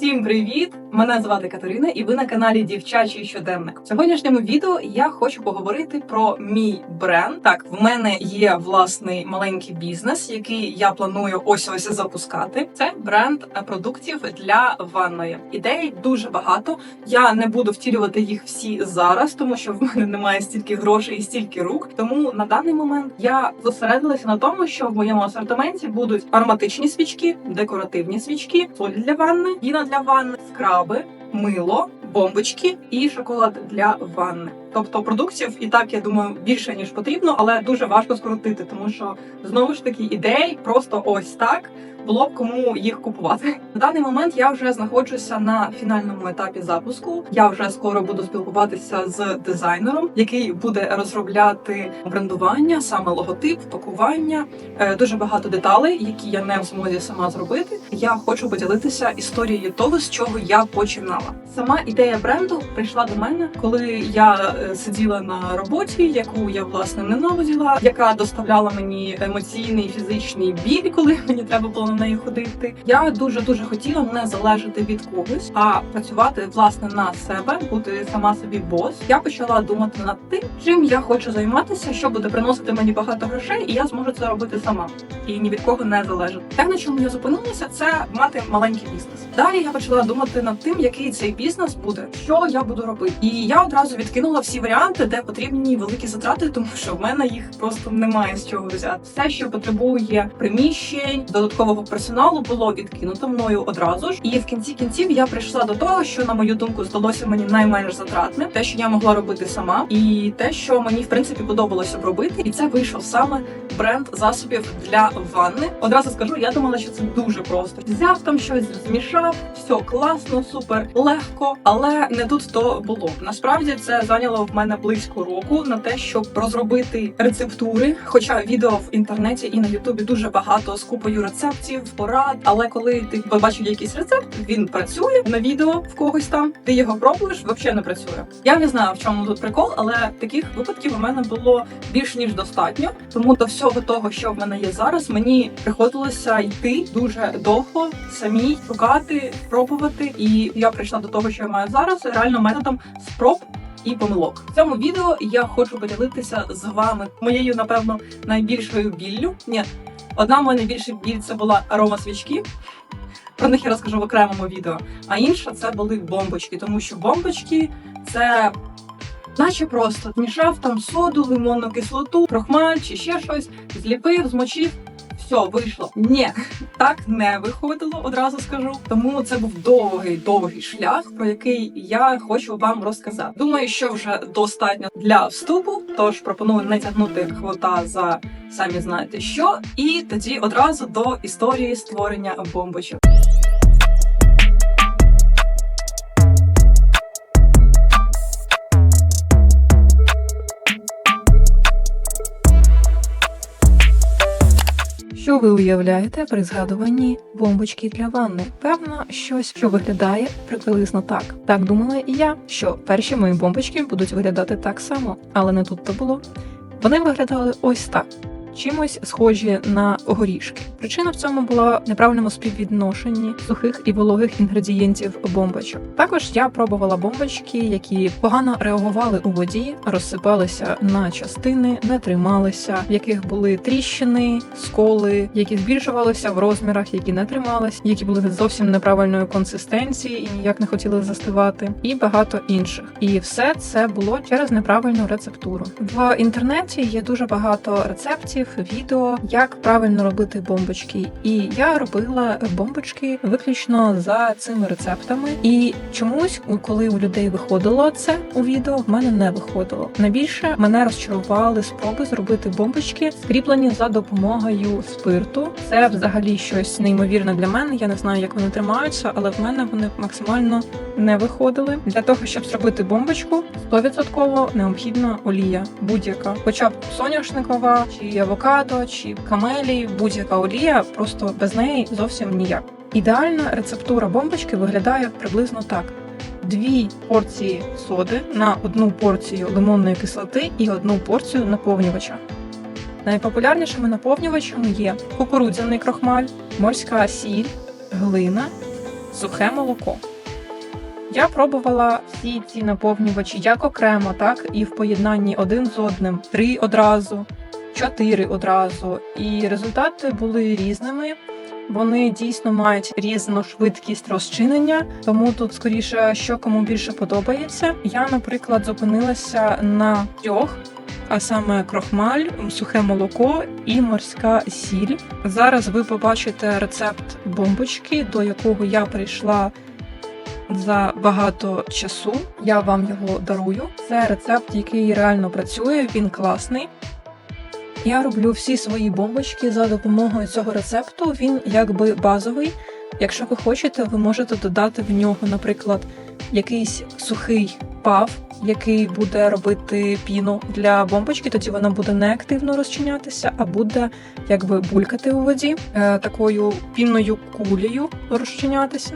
Всім привіт! Мене звати Катерина, і ви на каналі Дівчачий щоденник. В сьогоднішньому відео я хочу поговорити про мій бренд. Так, в мене є власний маленький бізнес, який я планую ось ось запускати. Це бренд продуктів для ванної. Ідей дуже багато. Я не буду втілювати їх всі зараз, тому що в мене немає стільки грошей і стільки рук. Тому на даний момент я зосередилася на тому, що в моєму асортименті будуть ароматичні свічки, декоративні свічки, солі для ванни, віна для ванни, скраби, мило, бомбочки і шоколад для ванни. Тобто продуктів і так я думаю більше ніж потрібно, але дуже важко скоротити, тому що знову ж таки ідей просто ось так було б кому їх купувати. На даний момент я вже знаходжуся на фінальному етапі запуску. Я вже скоро буду спілкуватися з дизайнером, який буде розробляти брендування, саме логотип, пакування, Е, дуже багато деталей, які я не в змозі сама зробити. Я хочу поділитися історією того, з чого я починала. Сама ідея бренду прийшла до мене, коли я сиділа на роботі, яку я власне ненавиділа, яка доставляла мені емоційний фізичний біль, коли мені треба було на неї ходити. Я дуже дуже хотіла не залежати від когось, а працювати власне на себе, бути сама собі бос. Я почала думати над тим, чим я хочу займатися, що буде приносити мені багато грошей, і я зможу це робити сама і ні від кого не залежати. Те, на чому я зупинилася, це мати маленький бізнес. Далі я почала думати над тим, який цей бізнес буде, що я буду робити. І я одразу відкинула всі варіанти, де потрібні великі затрати, тому що в мене їх просто немає з чого взяти. Все, що потребує приміщень, додаткового персоналу, було відкинуто мною одразу ж. І в кінці кінців я прийшла до того, що на мою думку здалося мені найменш затратним, те, що я могла робити сама, і те, що мені в принципі подобалося б робити, і це вийшов саме бренд засобів для ванни. Одразу скажу, я думала, що це дуже просто. Взяв там щось, змішав, все класно, супер, легко, але не тут то було. Насправді це зайняло в мене близько року на те, щоб розробити рецептури. Хоча відео в інтернеті і на Ютубі дуже багато з купою рецептів, порад. Але коли ти побачив якийсь рецепт, він працює на відео в когось там. Ти його пробуєш, взагалі не працює. Я не знаю, в чому тут прикол, але таких випадків у мене було більш ніж достатньо. Тому до всього того, що в мене є зараз, мені приходилося йти дуже довго, самій шукати, пробувати. І я прийшла до того, що я маю зараз, реально методом спроб. І помилок в цьому відео я хочу поділитися з вами моєю, напевно, найбільшою біллю. Ні, одна моя найбільша біль це була арома свічки. Про них я розкажу в окремому відео. А інша це були бомбочки, тому що бомбочки це наче просто змішав там соду, лимонну кислоту, крохмаль чи ще щось, зліпив, змочив. Все, вийшло. Ні, так не виходило, одразу скажу. Тому це був довгий, довгий шлях, про який я хочу вам розказати. Думаю, що вже достатньо для вступу, тож пропоную не тягнути хвота за самі знаєте що, і тоді одразу до історії створення бомбочок. Ви уявляєте при згадуванні бомбочки для ванни? Певно, щось, що виглядає приблизно так. Так думала і я, що перші мої бомбочки будуть виглядати так само, але не тут то було. Вони виглядали ось так. Чимось схожі на горішки. Причина в цьому була в неправильному співвідношенні сухих і вологих інгредієнтів бомбочок. Також я пробувала бомбочки, які погано реагували у воді, розсипалися на частини, не трималися, в яких були тріщини, сколи, які збільшувалися в розмірах, які не тримались, які були зовсім неправильної консистенції і ніяк не хотіли застивати, і багато інших. І все це було через неправильну рецептуру. В інтернеті є дуже багато рецептів, відео, як правильно робити бомбочки. І я робила бомбочки виключно за цими рецептами. І чомусь, коли у людей виходило це у відео, в мене не виходило. Найбільше мене розчарували спроби зробити бомбочки, скріплені за допомогою спирту. Це взагалі щось неймовірне для мене. Я не знаю, як вони тримаються, але в мене вони максимально не виходили. Для того щоб зробити бомбочку, 100% необхідна олія, будь-яка, хоча б соняшникова чи авокадо, чи камелі, будь-яка олія, просто без неї зовсім ніяк. Ідеальна рецептура бомбочки виглядає приблизно так: дві порції соди на одну порцію лимонної кислоти і одну порцію наповнювача. Найпопулярнішими наповнювачами є кукурудзяний крохмаль, морська сіль, глина сухе молоко. Я пробувала всі ці наповнювачі як окремо, так і в поєднанні один з одним, три одразу, чотири одразу. І результати були різними. Вони дійсно мають різну швидкість розчинення, тому тут скоріше, що кому більше подобається. Я, наприклад, зупинилася на трьох. А саме крохмаль, сухе молоко і морська сіль. Зараз ви побачите рецепт бомбочки, до якого я прийшла за багато часу. Я вам його дарую. Це рецепт, який реально працює, він класний. Я роблю всі свої бомбочки за допомогою цього рецепту. Він якби базовий. Якщо ви хочете, ви можете додати в нього, наприклад, якийсь сухий пав, який буде робити піну для бомбочки, тоді вона буде не активно розчинятися, а буде якби булькати у воді, е, такою пінною кулею розчинятися.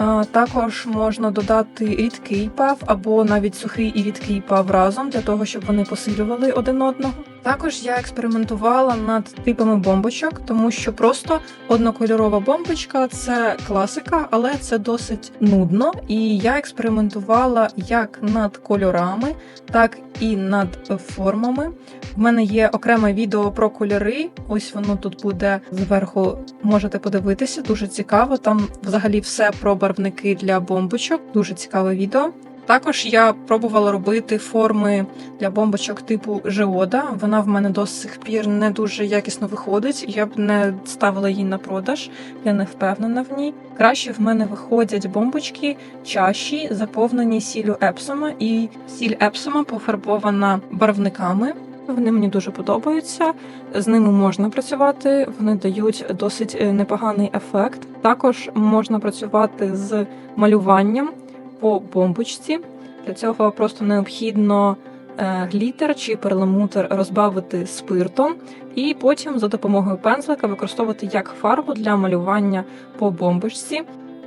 Е, Також можна додати рідкий пав або навіть сухий і рідкий пав разом для того, щоб вони посилювали один одного. Також я експериментувала над типами бомбочок, тому що просто однокольорова бомбочка це класика, але це досить нудно. І я експериментувала як над кольорами, так і над формами. В мене є окреме відео про кольори. Ось воно тут буде зверху. Можете подивитися, дуже цікаво. Там взагалі все про барвники для бомбочок. Дуже цікаве відео. Також я пробувала робити форми для бомбочок типу Жеода. Вона в мене до сих пір не дуже якісно виходить. Я б не ставила її на продаж, я не впевнена в ній. Краще в мене виходять бомбочки чаші, заповнені сіллю епсома, і сіль епсома пофарбована барвниками. Вони мені дуже подобаються. З ними можна працювати, вони дають досить е, непоганий ефект. Також можна працювати з малюванням по бомбочці. Для цього просто необхідно е, глітер чи перламутр розбавити спиртом, і потім за допомогою пензлика використовувати як фарбу для малювання по бомбочці.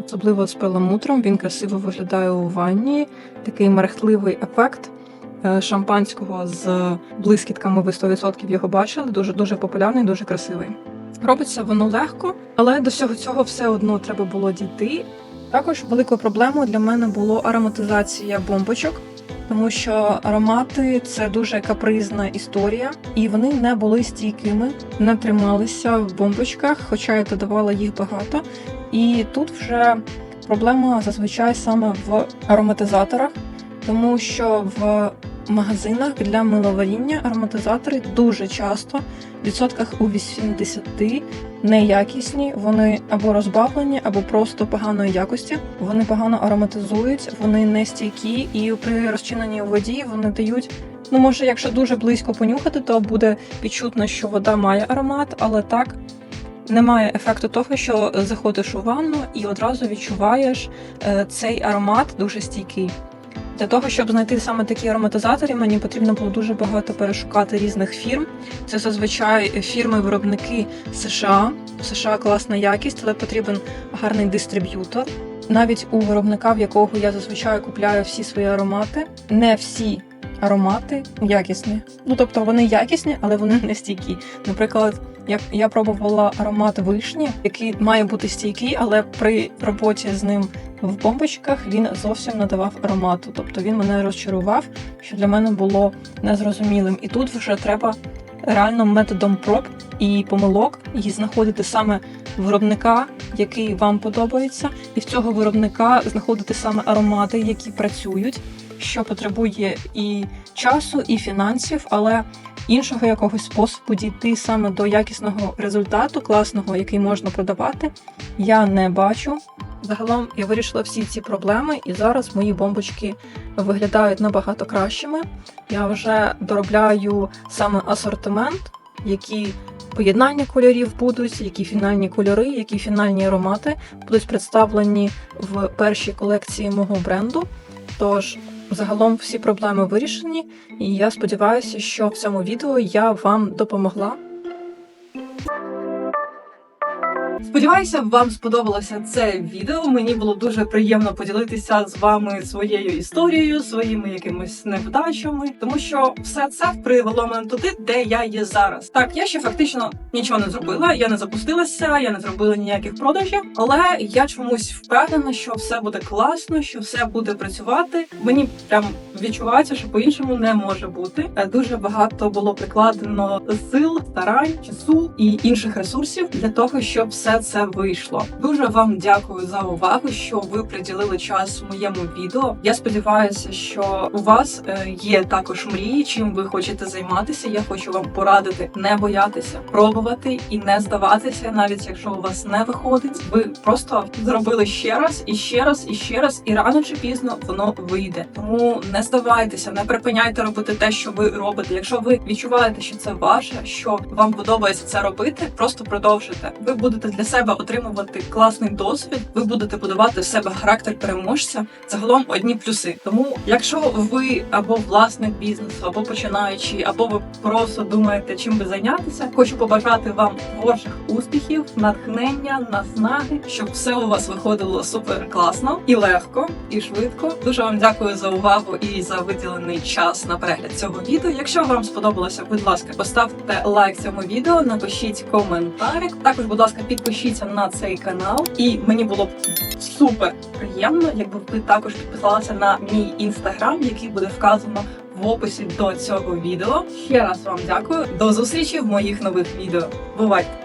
Особливо з перламутром він красиво виглядає у ванні. Такий мерехтливий ефект е, шампанського з блискітками. Ви 100% його бачили. Дуже дуже популярний, дуже красивий. Робиться воно легко, але до всього цього все одно треба було дійти. Також великою проблемою для мене було ароматизація бомбочок, тому що аромати це дуже капризна історія, і вони не були стійкими, не трималися в бомбочках, хоча я додавала їх багато. І тут вже проблема зазвичай саме в ароматизаторах, тому що в магазинах для миловаріння ароматизатори дуже часто в відсотках у 80 неякісні, вони або розбавлені, або просто поганої якості. Вони погано ароматизують, вони не стійкі, і при розчиненні у воді вони дають. Ну, може, якщо дуже близько понюхати, то буде відчутно, що вода має аромат, але так немає ефекту того, що заходиш у ванну і одразу відчуваєш е, цей аромат дуже стійкий. Для того, щоб знайти саме такі ароматизатори, мені потрібно було дуже багато перешукати різних фірм. Це зазвичай фірми-виробники США. У США класна якість, але потрібен гарний дистриб'ютор. Навіть у виробника, в якого я зазвичай купляю всі свої аромати, не всі аромати якісні. Ну тобто вони якісні, але вони не стійкі. Наприклад, я, я пробувала аромат вишні, який має бути стійкий, але при роботі з ним в бомбочках він зовсім не давав аромату. Тобто він мене розчарував, що для мене було незрозумілим. І тут вже треба реально методом проб і помилок і знаходити саме виробника, який вам подобається, і в цього виробника знаходити саме аромати, які працюють, що потребує і часу, і фінансів, але іншого якогось способу дійти саме до якісного результату, класного, який можна продавати, я не бачу. Загалом я вирішила всі ці проблеми, і зараз мої бомбочки виглядають набагато кращими. Я вже доробляю саме асортимент, які поєднання кольорів будуть, які фінальні кольори, які фінальні аромати будуть представлені в першій колекції мого бренду. Тож загалом всі проблеми вирішені, і я сподіваюся, що в цьому відео я вам допомогла. Сподіваюся, вам сподобалося це відео. Мені було дуже приємно поділитися з вами своєю історією, своїми якимись невдачами, тому що все це привело мене туди, де я є зараз. Так, я ще фактично нічого не зробила. Я не запустилася, я не зробила ніяких продажів, але я чомусь впевнена, що все буде класно, що все буде працювати. Мені прям відчувається, що по-іншому не може бути. Е, Дуже багато було прикладено сил, старань, часу і інших ресурсів для того, щоб все це вийшло. Дуже вам дякую за увагу, що ви приділили час моєму відео. Я сподіваюся, що у вас е, є також мрії, чим ви хочете займатися. Я хочу вам порадити не боятися, пробувати і не здаватися, навіть якщо у вас не виходить. Ви просто зробили ще раз і ще раз і ще раз, і рано чи пізно воно вийде. Тому не здавайтеся, не припиняйте робити те, що ви робите. Якщо ви відчуваєте, що це ваше, що вам подобається це робити, просто продовжуйте. Ви будете для себе отримувати класний досвід. Ви будете будувати в себе характер переможця. Загалом одні плюси. Тому, якщо ви або власник бізнесу, або починаючий, або ви просто думаєте, чим би зайнятися, хочу побажати вам творчих успіхів, натхнення, наснаги, щоб все у вас виходило супер класно і легко, і швидко. Дуже вам дякую за увагу і за виділений час на перегляд цього відео. Якщо вам сподобалося, будь ласка, поставте лайк цьому відео, напишіть коментарик. Також, будь ласка, підпишіться на цей канал, і мені було б супер приємно, якби ви також підписалися на мій інстаграм, який буде вказано в описі до цього відео. Ще раз вам дякую. До зустрічі в моїх нових відео. Бувайте!